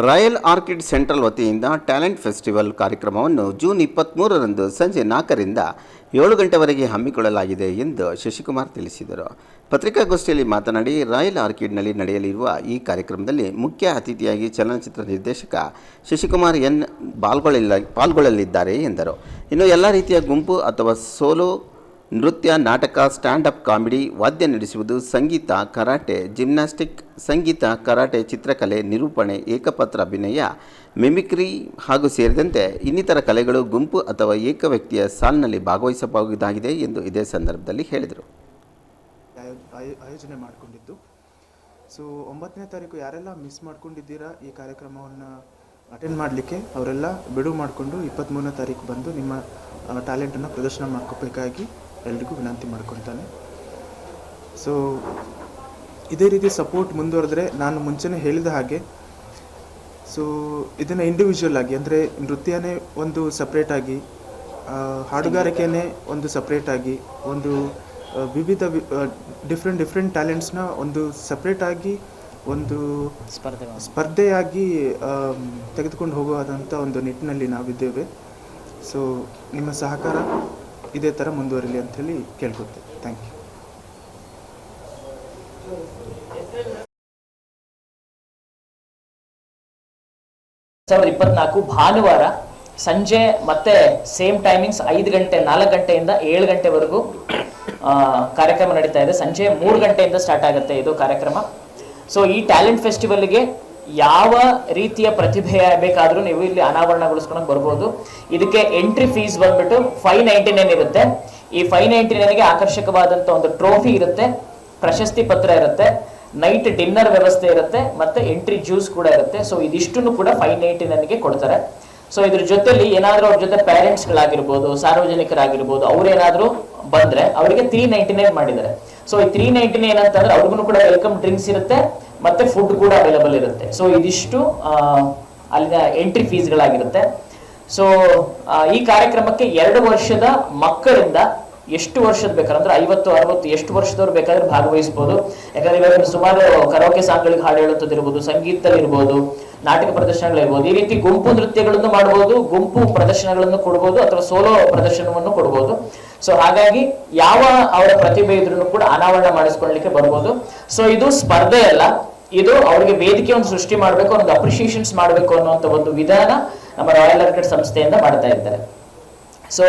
Royal orchid central ವತಿಯಿಂದ talent festival ಕಾರ್ಯಕ್ರಮವನ್ನು June ಇಪ್ಪತ್ತ್ಮೂರರಂದು ಸಂಜೆ ನಾಲ್ಕರಿಂದ ಏಳು ಗಂಟೆವರೆಗೆ ಹಮ್ಮಿಕೊಳ್ಳಲಾಗಿದೆ ಎಂದು ಶಶಿಕುಮಾರ್ ತಿಳಿಸಿದರು. ಪತ್ರಿಕಾಗೋಷ್ಠಿಯಲ್ಲಿ ಮಾತನಾಡಿ, ರಾಯಲ್ ಆರ್ಕಿಡ್ನಲ್ಲಿ ನಡೆಯಲಿರುವ ಈ ಕಾರ್ಯಕ್ರಮದಲ್ಲಿ ಮುಖ್ಯ ಅತಿಥಿಯಾಗಿ ಚಲನಚಿತ್ರ ನಿರ್ದೇಶಕ ಶಶಿಕುಮಾರ್ ಎನ್ ಪಾಲ್ಗೊಳ್ಳಿಲ್ಲ ಪಾಲ್ಗೊಳ್ಳಲಿದ್ದಾರೆ ಎಂದರು. ಇನ್ನು ಎಲ್ಲ ರೀತಿಯ ಗುಂಪು ಅಥವಾ ಸೋಲೋ ನೃತ್ಯ, ನಾಟಕ ಸ್ಟ್ಯಾಂಡ್ ಅಪ್ ಕಾಮಿಡಿ, ವಾದ್ಯ ನಡೆಸುವುದು, ಸಂಗೀತ, ಕರಾಟೆ, ಜಿಮ್ನಾಸ್ಟಿಕ್, ಸಂಗೀತ, ಕರಾಟೆ, ಚಿತ್ರಕಲೆ, ನಿರೂಪಣೆ, ಏಕಪತ್ರ ಅಭಿನಯ, ಮಿಮಿಕ್ರಿ ಹಾಗೂ ಸೇರಿದಂತೆ ಇನ್ನಿತರ ಕಲೆಗಳು ಗುಂಪು ಅಥವಾ ಏಕ ವ್ಯಕ್ತಿಯ ಸಾಲಿನಲ್ಲಿ ಭಾಗವಹಿಸಬಹುದಾಗಿದೆ ಎಂದು ಇದೇ ಸಂದರ್ಭದಲ್ಲಿ ಹೇಳಿದರು. ಆಯೋ- ಆಯೋ- ಆಯೋಜನೆ ಮಾಡಿಕೊಂಡಿದ್ದು. ಸೊ ಒಂಬತ್ತನೇ ತಾರೀಕು ಯಾರೆಲ್ಲ ಮಿಸ್ ಮಾಡ್ಕೊಂಡಿದ್ದೀರಾ ಈ ಕಾರ್ಯಕ್ರಮವನ್ನು ಅಟೆಂಡ್ ಮಾಡಲಿಕ್ಕೆ, ಅವರೆಲ್ಲ ಬಿಡುವು ಮಾಡಿಕೊಂಡು ಇಪ್ಪತ್ತ್ಮೂರನೇ ತಾರೀಕು ಬಂದು ನಿಮ್ಮ ಟ್ಯಾಲೆಂಟನ್ನು ಪ್ರದರ್ಶನ ಮಾಡ್ಕೋಬೇಕಾಗಿ ಎಲ್ರಿಗೂ ವಿನಂತಿ ಮಾಡ್ಕೊತಾನೆ ಸೊ ಇದೇ ರೀತಿ ಸಪೋರ್ಟ್ ಮುಂದುವರೆದ್ರೆ ನಾನು ಮುಂಚೆನೇ ಹೇಳಿದ ಹಾಗೆ ಸೊ ಇದನ್ನು ಇಂಡಿವಿಜುವಲ್ ಆಗಿ ಅಂದರೆ ನೃತ್ಯನೇ ಒಂದು ಸಪ್ರೇಟಾಗಿ ಹಾಡುಗಾರಿಕೆನೇ ಒಂದು ಸಪ್ರೇಟಾಗಿ ಒಂದು ವಿವಿಧ ಡಿಫ್ರೆಂಟ್ ಡಿಫ್ರೆಂಟ್ ಟ್ಯಾಲೆಂಟ್ಸ್ನ ಒಂದು ಸಪ್ರೇಟಾಗಿ ಒಂದು ಸ್ಪರ್ಧೆ ಸ್ಪರ್ಧೆಯಾಗಿ ತೆಗೆದುಕೊಂಡು ಹೋಗುವಂಥ ಒಂದು ನಿಟ್ಟಿನಲ್ಲಿ ನಾವಿದ್ದೇವೆ. ಸೊ ನಿಮ್ಮ ಸಹಕಾರ. ಇದೇ ಥರ ಮುಂದುವರಿಲಿ ಅಂಥೇಳಿ ಕೇಳ್ಕೊತೇವೆ ಥ್ಯಾಂಕ್ ಯು ಸಾವಿರದ ಇಪ್ಪತ್ನಾಲ್ಕು ಭಾನುವಾರ ಸಂಜೆ ಮತ್ತೆ ಸೇಮ್ ಟೈಮಿಂಗ್ಸ್ ಐದು ಗಂಟೆ, ನಾಲ್ಕು ಗಂಟೆಯಿಂದ ಏಳು ಗಂಟೆವರೆಗೂ ಕಾರ್ಯಕ್ರಮ ನಡೀತಾ ಇದೆ. ಸಂಜೆ ಮೂರು ಗಂಟೆಯಿಂದ ಸ್ಟಾರ್ಟ್ ಆಗುತ್ತೆ ಇದು ಕಾರ್ಯಕ್ರಮ. ಸೊ ಈ ಟ್ಯಾಲೆಂಟ್ ಫೆಸ್ಟಿವಲ್ಗೆ ಯಾವ ರೀತಿಯ ಪ್ರತಿಭೆ ಬೇಕಾದರೂ ನೀವು ಇಲ್ಲಿ ಅನಾವರಣಗೊಳಿಸ್ಕೊಂಡು ಬರ್ಬೋದು. ಇದಕ್ಕೆ ಎಂಟ್ರಿ ಫೀಸ್ ಬಂದ್ಬಿಟ್ಟು ಫೈವ್ ನೈಂಟಿ ನೈನ್ ಇರುತ್ತೆ. ಈ ಫೈವ್ ನೈಂಟಿ ನೈನ್ಗೆ ಆಕರ್ಷಕವಾದಂಥ ಒಂದು ಟ್ರೋಫಿ ಇರುತ್ತೆ. ಪ್ರಶಸ್ತಿ ಪತ್ರ ಇರುತ್ತೆ. ನೈಟ್ ಡಿನ್ನರ್ ವ್ಯವಸ್ಥೆ ಇರುತ್ತೆ. ಮತ್ತೆ ಎಂಟ್ರಿ ಜ್ಯೂಸ್ ಕೂಡ ಇರುತ್ತೆ. ಸೊ ಇದಿಷ್ಟನ್ನು ಕೂಡ ಫೈವ್ ನೈಂಟಿ ನೈನ್ಗೆ ಕೊಡ್ತಾರೆ. ಸೊ ಇದ್ರ ಜೊತೆಲಿ ಏನಾದ್ರೂ ಅವ್ರ ಜೊತೆ ಪೇರೆಂಟ್ಸ್ ಗಳಾಗಿರ್ಬೋದು ಸಾರ್ವಜನಿಕರಾಗಿರ್ಬೋದು, ಅವ್ರೇನಾದ್ರೂ ಬಂದ್ರೆ ಅವರಿಗೆ ತ್ರೀ ನೈಂಟಿ ನೈನ್ ಮಾಡಿದ್ದಾರೆ. ಸೊ ಈ ತ್ರೀ ನೈಂಟಿ ನೈನ್ ಅಂತಂದ್ರೆ ಅವ್ರಿಗೂ ಕೂಡ ವೆಲ್ಕಮ್ ಡ್ರಿಂಕ್ಸ್ ಇರುತ್ತೆ, ಮತ್ತೆ ಫುಡ್ ಕೂಡ ಅವೈಲಬಲ್ ಇರುತ್ತೆ. ಸೊ ಇದಿಷ್ಟು ಅಲ್ಲಿನ ಎಂಟ್ರಿ ಫೀಸ್ಗಳಾಗಿರುತ್ತೆ ಸೊ ಈ ಕಾರ್ಯಕ್ರಮಕ್ಕೆ ಎರಡು ವರ್ಷದ ಮಕ್ಕಳಿಂದ ಎಷ್ಟು ವರ್ಷದ ಬೇಕಾದ್ರೆ, ಅಂದ್ರೆ ಐವತ್ತು, ಅರವತ್ತು, ಎಷ್ಟು ವರ್ಷದವ್ರು ಬೇಕಾದ್ರೆ ಭಾಗವಹಿಸಬಹುದು ಯಾಕಂದ್ರೆ ಇವಾಗ ಸುಮಾರು ಕರೋಕೆ ಸಾಂಗ್ಗಳಿಗೆ ಹಾಡು ಹೇಳುವಂಥದ್ದು ಸಂಗೀತದಲ್ಲಿರ್ಬೋದು ನಾಟಕ ಪ್ರದರ್ಶನಗಳಿರ್ಬೋದು ಈ ರೀತಿ ಗುಂಪು ನೃತ್ಯಗಳನ್ನು ಮಾಡಬಹುದು ಗುಂಪು ಪ್ರದರ್ಶನಗಳನ್ನು ಕೊಡ್ಬೋದು, ಅಥವಾ ಸೋಲೋ ಪ್ರದರ್ಶನವನ್ನು ಕೊಡ್ಬೋದು. ಸೊ ಹಾಗಾಗಿ ಯಾವ ಅವರ ಪ್ರತಿಭೆ ಇದ್ರೂ ಕೂಡ ಅನಾವರಣ ಮಾಡಿಸ್ಕೊಳ್ಳಿಕ್ಕೆ ಬರ್ಬೋದು. ಸೊ ಇದು ಸ್ಪರ್ಧೆ ಅಲ್ಲ. ಇದು ಅವರಿಗೆ ವೇದಿಕೆ ಒಂದು ಸೃಷ್ಟಿ ಮಾಡಬೇಕು, ಒಂದು ಅಪ್ರಿಶಿಯೇಷನ್ಸ್ ಮಾಡಬೇಕು ಅನ್ನುವಂಥ ಒಂದು ವಿಧಾನ ನಮ್ಮ ರಾಯಲ್ ಆರ್ಕಿಡ್ ಸಂಸ್ಥೆಯಿಂದ ಮಾಡ್ತಾ ಇದ್ದಾರೆ. ಸೊ